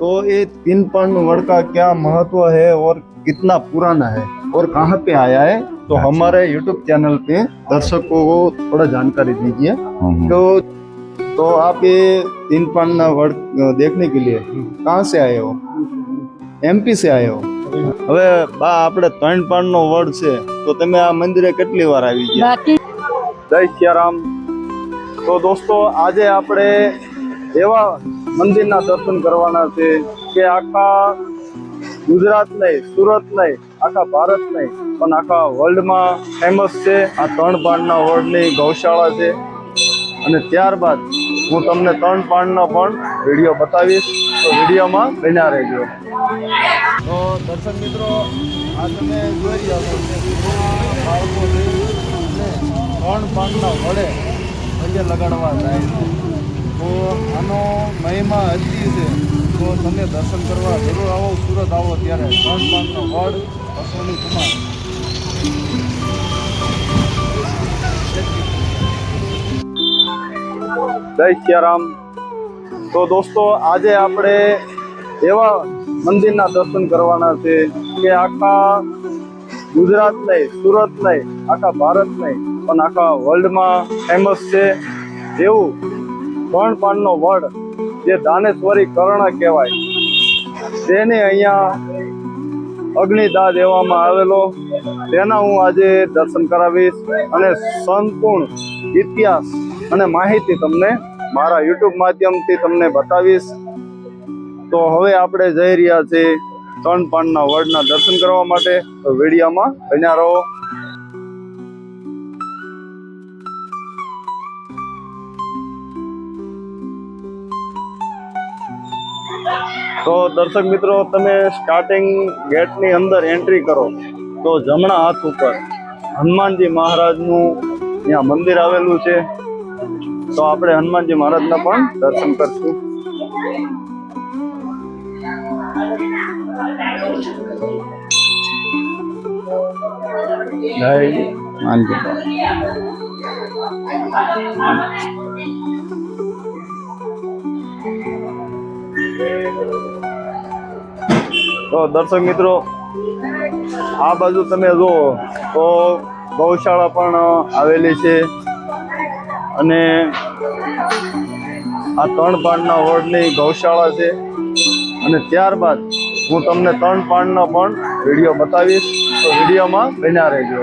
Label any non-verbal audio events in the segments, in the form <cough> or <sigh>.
तो ये तीन पर्ण वर्ण का क्या महत्व है और कितना पुराना है और कहाँ पे आया है तो हमारे यूट्यूब चैनल पे दर्शकों को थोड़ा जानकारी दीजिए तो तो आप ये तीन पन्न वर्ण देखने के लिए कहाँ से आए हो એમપી સે આવ્યો હવે બા આપણે ત્રણ પણ નો વડ છે તો તમે આ મંદિરે કેટલી વાર આવી ગયા જય સિયારામ તો દોસ્તો આજે આપણે એવા મંદિરના દર્શન કરવાના છે કે આખા ગુજરાત નહીં, સુરત નહીં, આખા ભારત નહીં, પણ આખા વર્લ્ડમાં ફેમસ છે. આ ત્રણ પાનના વર્લ્ડની ગૌશાળા છે. અને ત્યારબાદ હું તમને ત્રણ પાનનો પણ વીડિયો બતાવીશ. તો વિડીયોમાં બન્યા રહેજો. તો દર્શક મિત્રો, આ તમે જોઈ રહ્યા છો ત્રણ પાનના વડે પગે લગાડવા જાય છે. તો આનો મહિમા હજી છે. તો તમે દર્શન કરવા જરૂર આવો, સુરત આવો ત્યારે ત્રણ પાંચનો વડ અશ્વની કુમાર. જય તો દોસ્તો, આજે આપણે એવા મંદિરના દર્શન કરવાના છે કે આખા ગુજરાત નહીં, સુરત નહીં, આખા ભારત નહીં, પણ આખા વર્લ્ડમાં ફેમસ છે. એવું ત્રણ પાનનો વડ જે દાનેશ્વરી કર્ણ કહેવાય, તેને અહીંયા અગ્નિદાહ દેવામાં આવેલો. તેના હું આજે દર્શન કરાવીશ અને સંપૂર્ણ ઇતિહાસ અને માહિતી તમને મારા યુટ્યુબ માધ્યમથી તમને બતાવીશ. તો હવે આપણે જઈ રહ્યા છીએ ત્રણ પાનના વડના દર્શન કરવા માટે. તો વિડીયોમાં બન્યા રહો. તો દર્શક મિત્રો, તમે સ્ટાર્ટિંગ ગેટની અંદર એન્ટ્રી કરો. તો જમણા હાથ ઉપર હનુમાનજી મહારાજનું ત્યાં મંદિર આવેલું છે. તો આપણે હનુમાનજી મહારાજના પણ દર્શન કરશું. જય હનુમાનજી. તો દર્શક મિત્રો, આ બાજુ તમે જુઓ તો ગૌશાળા પણ આવેલી છે અને આ ત્રણ પાનના વોર્ડની ગૌશાળા છે. અને ત્યારબાદ હું તમને ત્રણ પાનનો પણ વીડિયો બતાવીશ. તો વિડીયોમાં બન્યા રહેજો.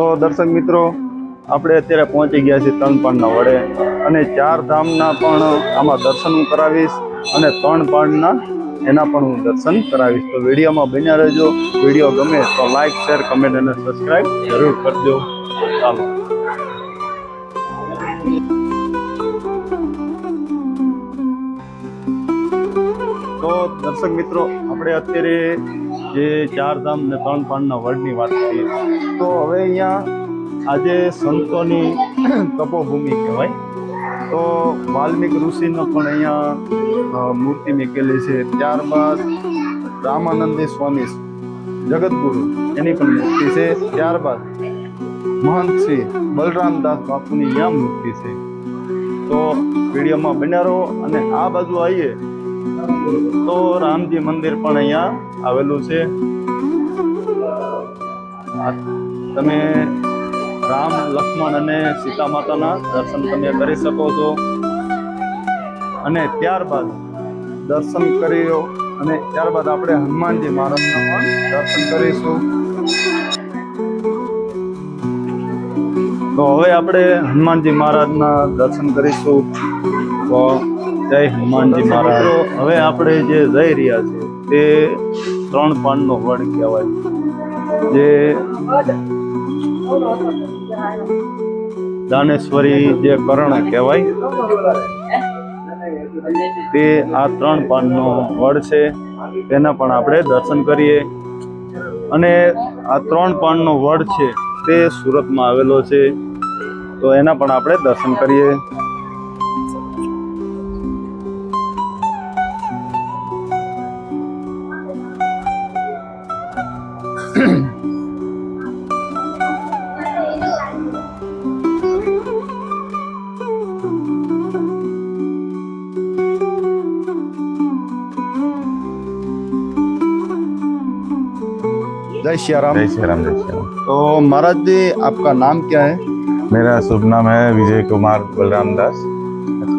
તો દર્શક મિત્રો, આપણે અત્યારે પહોંચી ગયા છીએ ત્રણ પાનના વડે અને ચાર ધામના પણ આમાં દર્શન હું કરાવીશ અને ત્રણ પાનના એના પણ હું દર્શન કરાવીશ. તો વિડીયોમાં બન્યા રહેજો. વીડિયો ગમે તો લાઈક શેર કમેન્ટ અને સબસ્ક્રાઈબ જરૂર કરજો. ચાલો. તો દર્શક મિત્રો, આપણે અત્યારે જે ચાર ધામ ને ત્રણ પાનના વડની વાત કરીએ. તો હવે અહીંયા આજે સંતોની <clears throat> તપોભૂમિ કહેવાય. તો વાલ્મિક ઋષિનો પણ અહીંયા મૂર્તિ મૂકેલી છે. ત્યારબાદ રામાનંદી સ્વામી જગતગુરુ એની પણ મૂર્તિ છે. ત્યારબાદ મહંત શ્રી બલરામદાસ બાપુની અહીંયા મૂર્તિ છે. તો વિડીયોમાં બન્યા રહો અને આ બાજુ આવીએ. તો રામજી મંદિર પણ અહીંયા આવેલું છે. તમે રામ, લક્ષ્મણ અને સીતા માતાના દર્શન તમે કરી શકો છો. અને ત્યારબાદ દર્શન કર્યો અને ત્યારબાદ આપણે હનુમાનજી મહારાજના પણ દર્શન કરીશું. તો હવે આપણે હનુમાનજી મહારાજના દર્શન કરીશું. તો જય હનુમાનજી મહારાજ. હવે આપણે જે જઈ રહ્યા છીએ તે ત્રણ પાનનો વડ કહેવાય. જે દાનેશ્વરી જે કરણ કહેવાય, તે આ ત્રણ પાનનો વડ છે. તેના પણ આપણે દર્શન કરીએ. અને આ ત્રણ પાનનો વડ છે તે સુરતમાં આવેલો છે. તો એના પણ આપણે દર્શન કરીએ. जय श्री राम जय श्री राम जय श्री राम तो महाराज जी आपका नाम क्या है? मेरा शुभ नाम है विजय कुमार बलराम दास।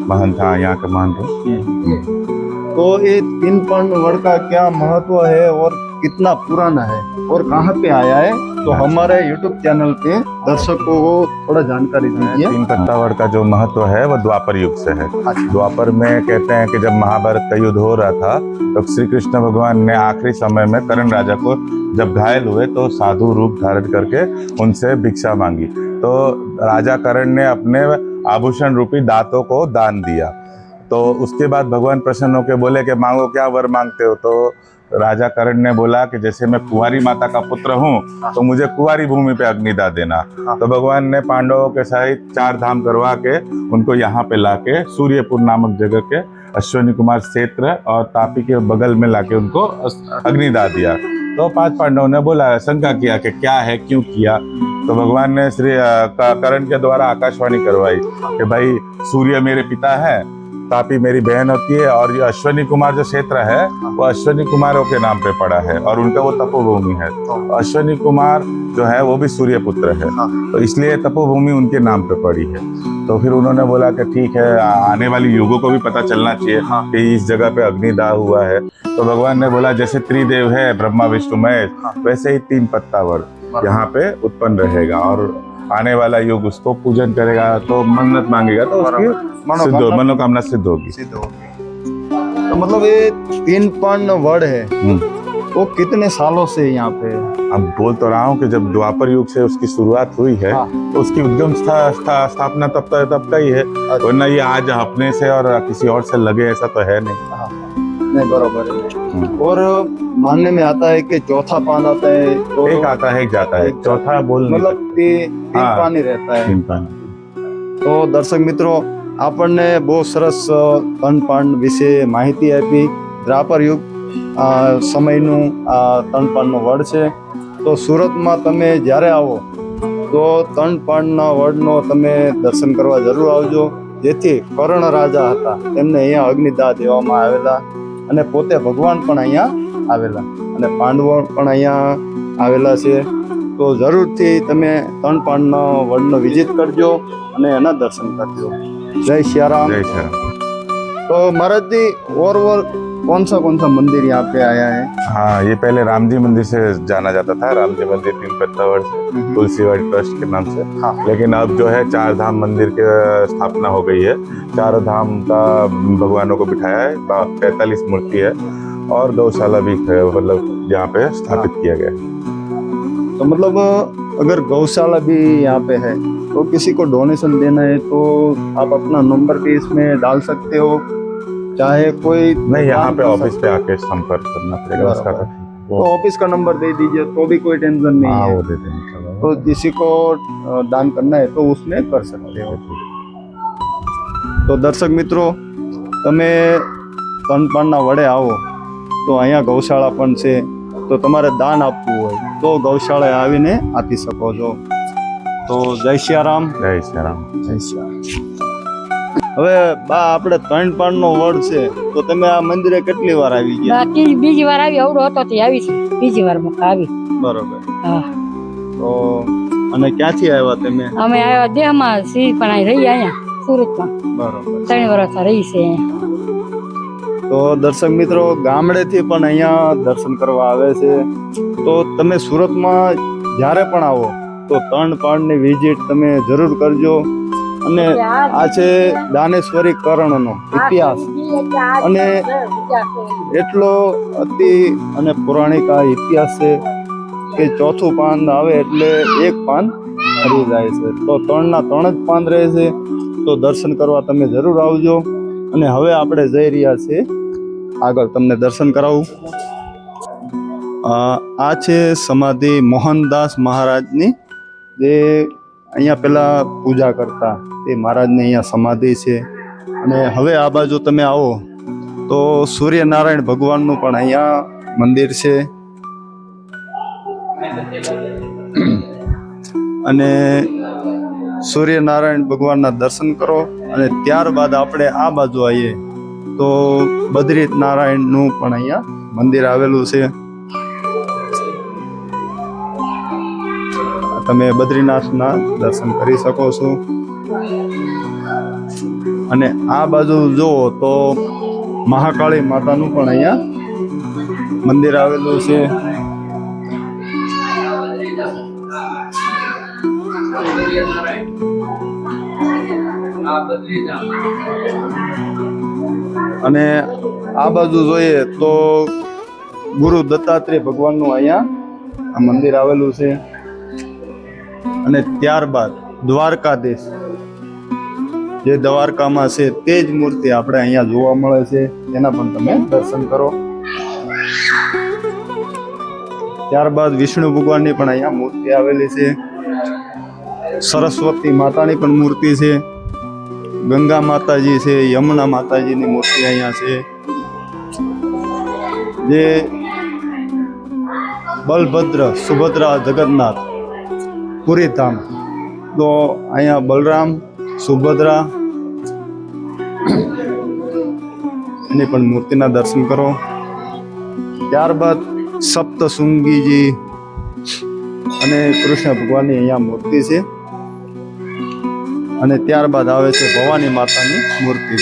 महंत था यहाँ का महंत हूँ। तो ये तीन पर्ण वर्ण का क्या महत्व है और कितना पुराना है और कहाँ पे आया है तो हमारे YouTube चैनल पे दर्शकों को थोड़ा जानकारी दीजिए। तीन पत्तावर का जो महत्व है वो द्वापर युग से है। अच्छा। द्वापर में कहते हैं कि जब महाभारत का युद्ध हो रहा था तो श्री कृष्ण भगवान ने आखिरी समय में कर्ण राजा को जब घायल हुए तो साधु रूप धारण करके उनसे भिक्षा मांगी। तो राजा करण ने अपने आभूषण रूपी दांतों को दान दिया। तो उसके बाद भगवान प्रसन्न होकर बोले कि मांगो क्या वर मांगते हो? तो राजा करण ने बोला कि जैसे मैं कुंवारी माता का पुत्र हूँ तो मुझे कुंवारी भूमि पे अग्निदा देना। तो भगवान ने पांडवों के सहित चार धाम करवा के उनको यहाँ पे लाके सूर्यपुर नामक जगह के अश्विनी कुमार क्षेत्र और तापी के बगल में लाके उनको अग्निदा दिया। तो पाँच पांडवों ने बोला शंका किया कि क्या है क्यों किया? तो भगवान ने श्री करण के द्वारा आकाशवाणी करवाई कि भाई सूर्य मेरे पिता है तापी मेरी बहन होती है और ये अश्वनी कुमार जो क्षेत्र है वो अश्वनी कुमारों के नाम पे पड़ा है और उनका वो तपोभूमि है। अश्वनी कुमार जो है वो भी सूर्य पुत्र है। तो इसलिए तपोभूमि उनके नाम पे पड़ी है। तो फिर उन्होंने बोला कि ठीक है आने वाली युगों को भी पता चलना चाहिए कि इस जगह पे अग्निदाह हुआ है। तो भगवान ने बोला जैसे त्रिदेव है ब्रह्मा विष्णु महेश वैसे ही तीन पत्तावर यहाँ पे उत्पन्न रहेगा और आने वाला युग उसको पूजन करेगा तो मन्नत मांगेगा तो उसकी सिद्ध मनोकामना सिद्ध होगी। सिद्ध होगी। तो मतलब ये तीन पर्ण वर्ण है। हम्म। वो कितने सालों से यहाँ पे अब बोल तो रहा हूँ कि जब द्वापर युग से उसकी शुरुआत हुई है हाँ। तो उसकी स्था, स्थापना तब तक तब का ही है। वरना ये आज अपने से और किसी और से लगे ऐसा तो है नहीं। नहीं बराबर है। हम्म। और मानने में आता है कि चौथा पान आता है तो एक आता है एक जाता है चौथा बोल नहीं मतलब ती- तीन हाँ। पान ही रहता है चिंता તો દર્શક મિત્રો આપણને બહુ સરસ તનપાન વિશે માહિતી આપી દ્રાપર યુગ આ, સમયનું આ તનપાનનો વડ છે તો સુરતમાં તમે જ્યારે આવો તો તનપાનના વડનો તમે દર્શન કરવા જરૂર આવજો જેથી કર્ણ રાજા હતા તેમને અહીંયા અગ્નિદાહ દેવામાં આવેલા અને પોતે ભગવાન પણ અહીંયા આવેલા અને પાંડવો પણ અહીંયા આવેલા છે તો જરૂરથી તમે તનપાનનો વડનો વિઝિટ કરજો અને એના દર્શન કરજો જય સિયારામ जय श्री राम तो महाराज जी और और कौन सा कौन सा मंदिर यहाँ पे आया है हाँ ये पहले राम जी मंदिर से जाना जाता था राम जी मंदिर तीन पत्तावर से तुलसीवाड़ी ट्रस्ट के नाम से हाँ। लेकिन अब जो है चार धाम मंदिर की स्थापना हो गई है चारों धाम का भगवानों को बिठाया है पैंतालीस मूर्ति है और गौशाला भी है, मतलब यहाँ पे स्थापित किया गया है तो मतलब अगर गौशाला भी यहाँ पे है तो किसी को डोनेशन देना है तो आप अपना नंबर भी इसमें डाल सकते हो चाहे कोई नहीं यहाँ दान पे कर ऑफिस सकते- पे आके संपर्क करना पड़ेगा उसका तो तो ऑफिस का नंबर दे दीजिए तो भी कोई टेंशन नहीं हाँ है वो दे देंगे तो किसी को अ, दान करना है तो उसमें कर सकते हो તો દર્શક મિત્રો તમે તનપાનના વડે આવો તો અહીંયા ગૌશાળા પણ છે. તો તમારે દાન આપવું હોય તો ગૌશાળાએ આવીને આપી શકો છો. તો જય સિયારામ જય સિયારામ જય સિયારામ હવે બા આપણે ત્રણ પાન નો વડ છે. તો તમે આ મંદિરે કેટલી વાર આવી ગયા? બાકી બીજી વાર આવી અવડો હતો તે આવી છે. બીજી વાર મુક આવી. બરોબર. હા. તો અને ક્યાંથી આવ્યા તમે? અમે આવ્યા દેહમાં સી પણ રહી અહીંયા સુરતમાં. બરોબર. ત્રણ વર્ષ રહી છે તો દર્શક મિત્રો, ગામડેથી પણ અહીંયા દર્શન કરવા આવે છે. તો તમે સુરતમાં જ્યારે પણ આવો, તો ત્રણ પાણની વિઝિટ તમે જરૂર કરજો. અને આ છે દાનેશ્વરી કર્ણનો ઇતિહાસ. અને એટલો અતિ અને પૌરાણિક આ ઇતિહાસ છે કે ચોથું પાન આવે એટલે એક પાન ફરી જાય છે. તો ત્રણના ત્રણ જ પાન રહે છે. તો દર્શન કરવા તમે જરૂર આવજો. અને હવે આપણે જઈ રહ્યા છીએ આગળ તમને દર્શન કરાવું. આ છે સમાધિ મોહનદાસ મહારાજની. જે અહીંયા પહેલાં પૂજા કરતા. તે મહારાજની અહીંયા સમાધિ છે. અને હવે આ બાજુ તમે આવો. તો સૂર્યનારાયણ ભગવાનનું પણ અહીંયા મંદિર છે. અને સૂર્યનારાયણ ભગવાનના દર્શન કરો. અને ત્યારબાદ આપણે આ બાજુ આવીએ. તો બદ્રી નારાયણનું પણ અહીંયા મંદિર આવેલું છે. તમે બદ્રીનાથના દર્શન કરી શકો છો. અને આ બાજુ જુઓ તો મહાકાળી માતાનું પણ અહીંયા મંદિર આવેલું છે. અને આ બાજુ જોઈએ તો ગુરુ દત્તાત્રેય ભગવાનનું અહીંયા આ મંદિર આવેલું છે. અને ત્યારબાદ દ્વારકાધીશ. જે દ્વારકામાં છે તે જ મૂર્તિ આપણે અહીંયા જોવા મળે છે. એના પણ તમે દર્શન કરો. ત્યારબાદ વિષ્ણુ ભગવાનની પણ અહીંયા મૂર્તિ આવેલી છે. સરસ્વતી માતાની પણ મૂર્તિ છે. ગંગા માતાજી છે, યમુના માતાજીની મૂર્તિ અહીંયા છે. જે બલભદ્ર સુભદ્રા જગન્નાથ પુરી ધામ. તો અહીંયા બલરામ, સુભદ્રા એની પણ મૂર્તિના દર્શન કરો. ત્યારબાદ સપ્તશૃંગીજી અને કૃષ્ણ ભગવાનની અહીંયા મૂર્તિ છે. અને ત્યારબાદ આવે છે ભવાની માતાની મૂર્તિ.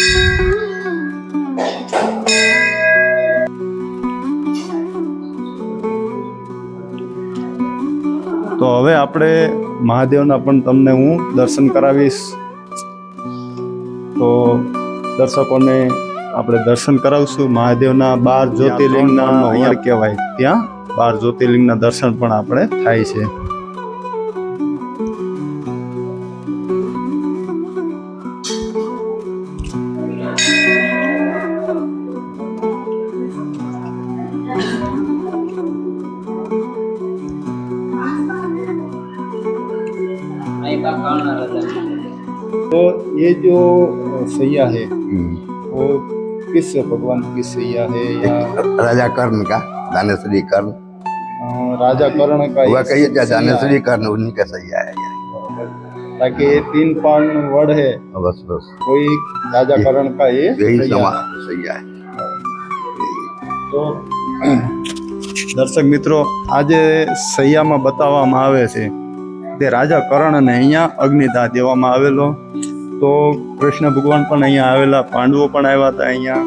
તો હવે આપણે મહાદેવના પણ તમને હું દર્શન કરાવીશ. તો દર્શકોને આપણે દર્શન કરાવશું. મહાદેવના બાર જ્યોતિર્લિંગના અહીંયા. કહેવાય. ત્યાં બાર જ્યોતિર્લિંગના દર્શન પણ આપણે થાય છે. जो सैया है वो किस भगवान की सैया है या राजा कर्ण का दानेश्वरी कर्ण अ, राजा कर्ण का हुआ एक कहिए क्या सैया दानेश्वरी कर्ण उन्हीं का सही है है। ताकि ये तीन पान वड़ है बस बस कोई राजा कर्ण का ये यही सैया समा है। सही है તો દર્શક મિત્રો આજે સૈયામાં બતાવવામાં આવે છે તે રાજા કર્ણને અહીંયા અગ્નિદાહ દેવામાં આવેલો તો કૃષ્ણ ભગવાન પણ અહીંયા આવેલા, પાંડવો પણ આવ્યા હતા અહીંયા.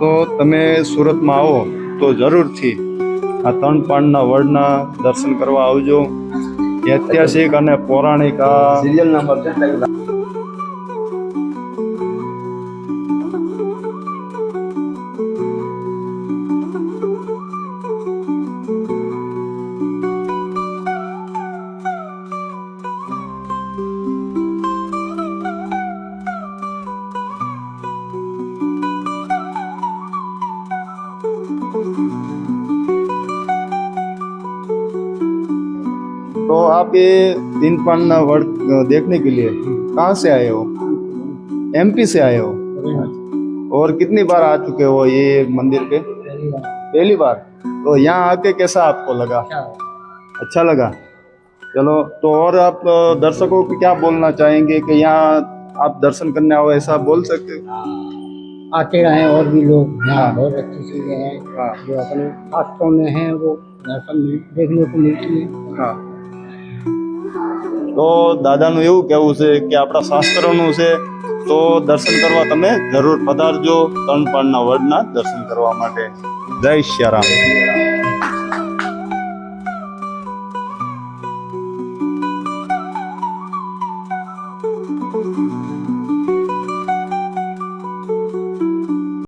તો તમે સુરતમાં આવો તો જરૂરથી આ ત્રણ પાંડના વડના દર્શન કરવા આવજો. ઐતિહાસિક અને પૌરાણિક આ સિરિયલ નંબર तो आप ये तीन पान वर्ड देखने के लिए कहाँ से आए हो? एमपी से आए हो? और कितनी बार आ चुके हो ये मंदिर पे? पहली बार। तो यहाँ आके कैसा आपको लगा? अच्छा लगा। चलो तो और आप दर्शकों को क्या बोलना चाहेंगे कि यहाँ आप दर्शन करने आओ ऐसा बोल सकते हो? आते रहे और भी लोग हाँ। यहाँ बहुत अच्छी चीज़ें हैं। हाँ। जो अपने शास्त्रों में हैं वो दर्शन देखने को मिलती है। હા તો દાદાનું એવું કહેવું છે કે આપણા શાસ્ત્રોનું છે, તો દર્શન કરવા તમે જરૂર પધારજો ત્રણ વડના દર્શન કરવા માટે. જય શ્રી રામ.